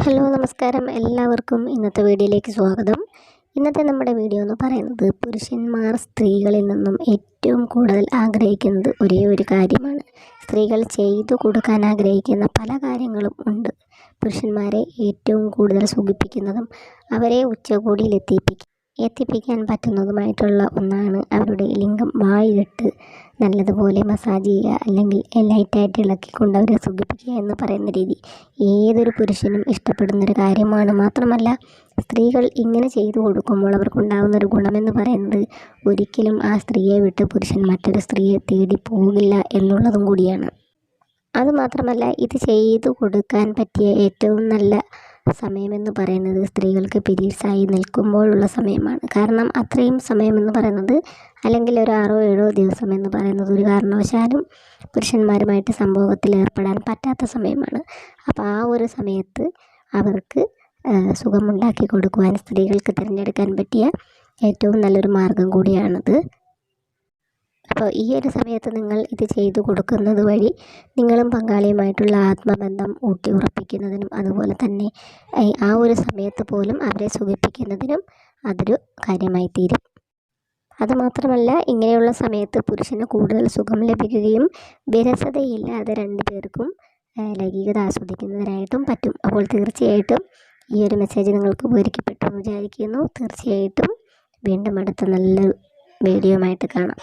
Hello നമസ്കാരം. എല്ലാവർക്കും ഇന്നത്തെ വീഡിയോയിലേക്ക് സ്വാഗതം. ഇന്നത്തെ നമ്മുടെ വീഡിയോ എന്ന് പറയുന്നത് പുരുഷന്മാർ സ്ത്രീകളിൽ നിന്നും ഏറ്റവും കൂടുതൽ ആഗ്രഹിക്കുന്നത് ഒരേ ഒരു കാര്യമാണ്. സ്ത്രീകൾ ചെയ്തു കൊടുക്കാൻ ആഗ്രഹിക്കുന്ന പല കാര്യങ്ങളും ഉണ്ട്. പുരുഷന്മാരെ ഏറ്റവും കൂടുതൽ സുഖിപ്പിക്കുന്നതും അവരെ ഉച്ചകോടിയിൽ എത്തിപ്പിക്കും. എത്തിപ്പിക്കാൻ പറ്റുന്നതുമായിട്ടുള്ള ഒന്നാണ് അവരുടെ ലിംഗം വായിലിട്ട് നല്ലതുപോലെ മസാജ് ചെയ്യുക അല്ലെങ്കിൽ ലൈറ്റായിട്ട് ഇളക്കിക്കൊണ്ട് അവരെ സുഖിപ്പിക്കുക എന്ന് പറയുന്ന രീതി. ഏതൊരു പുരുഷനും ഇഷ്ടപ്പെടുന്നൊരു കാര്യമാണ്. മാത്രമല്ല സ്ത്രീകൾ ഇങ്ങനെ ചെയ്തു കൊടുക്കുമ്പോൾ അവർക്കുണ്ടാകുന്ന ഒരു ഗുണമെന്ന് പറയുന്നത് ഒരിക്കലും ആ സ്ത്രീയെ വിട്ട് പുരുഷൻ മറ്റൊരു സ്ത്രീയെ തേടി പോകില്ല എന്നുള്ളതും കൂടിയാണ്. അതുമാത്രമല്ല ഇത് ചെയ്തു കൊടുക്കാൻ പറ്റിയ ഏറ്റവും നല്ല സമയമെന്ന് പറയുന്നത് സ്ത്രീകൾക്ക് പീരീഡ്സായി നിൽക്കുമ്പോഴുള്ള സമയമാണ്. കാരണം അത്രയും സമയമെന്ന് പറയുന്നത് അല്ലെങ്കിൽ ഒരു ആറോ ഏഴോ ദിവസം എന്ന് പറയുന്നത് ഒരു കാരണവശാലും പുരുഷന്മാരുമായിട്ട് സംഭവത്തിൽ ഏർപ്പെടാൻ പറ്റാത്ത സമയമാണ്. അപ്പോൾ ആ ഒരു സമയത്ത് അവർക്ക് സുഖമുണ്ടാക്കി കൊടുക്കുവാൻ സ്ത്രീകൾക്ക് തിരഞ്ഞെടുക്കാൻ പറ്റിയ ഏറ്റവും നല്ലൊരു മാർഗം കൂടിയാണത് അപ്പോൾ ഈ ഒരു സമയത്ത് നിങ്ങൾ ഇത് ചെയ്തു കൊടുക്കുന്നത് വഴി നിങ്ങളും പങ്കാളിയുമായിട്ടുള്ള ആത്മബന്ധം ഊട്ടി ഉറപ്പിക്കുന്നതിനും അതുപോലെ തന്നെ ആ ഒരു സമയത്ത് പോലും അവരെ സുഖിപ്പിക്കുന്നതിനും അതൊരു കാര്യമായി തീരും. അതുമാത്രമല്ല ഇങ്ങനെയുള്ള സമയത്ത് പുരുഷന് കൂടുതൽ സുഖം ലഭിക്കുകയും വിരസതയില്ലാതെ രണ്ടു പേർക്കും ലൈംഗികത ആസ്വദിക്കുന്നതിനായിട്ടും പറ്റും. അപ്പോൾ തീർച്ചയായിട്ടും ഈ ഒരു മെസ്സേജ് നിങ്ങൾക്ക് ഉപകരിക്കപ്പെട്ടു എന്ന് വിചാരിക്കുന്നു. തീർച്ചയായിട്ടും വീണ്ടും അടുത്ത വീഡിയോ ആയിട്ട് കാണാം.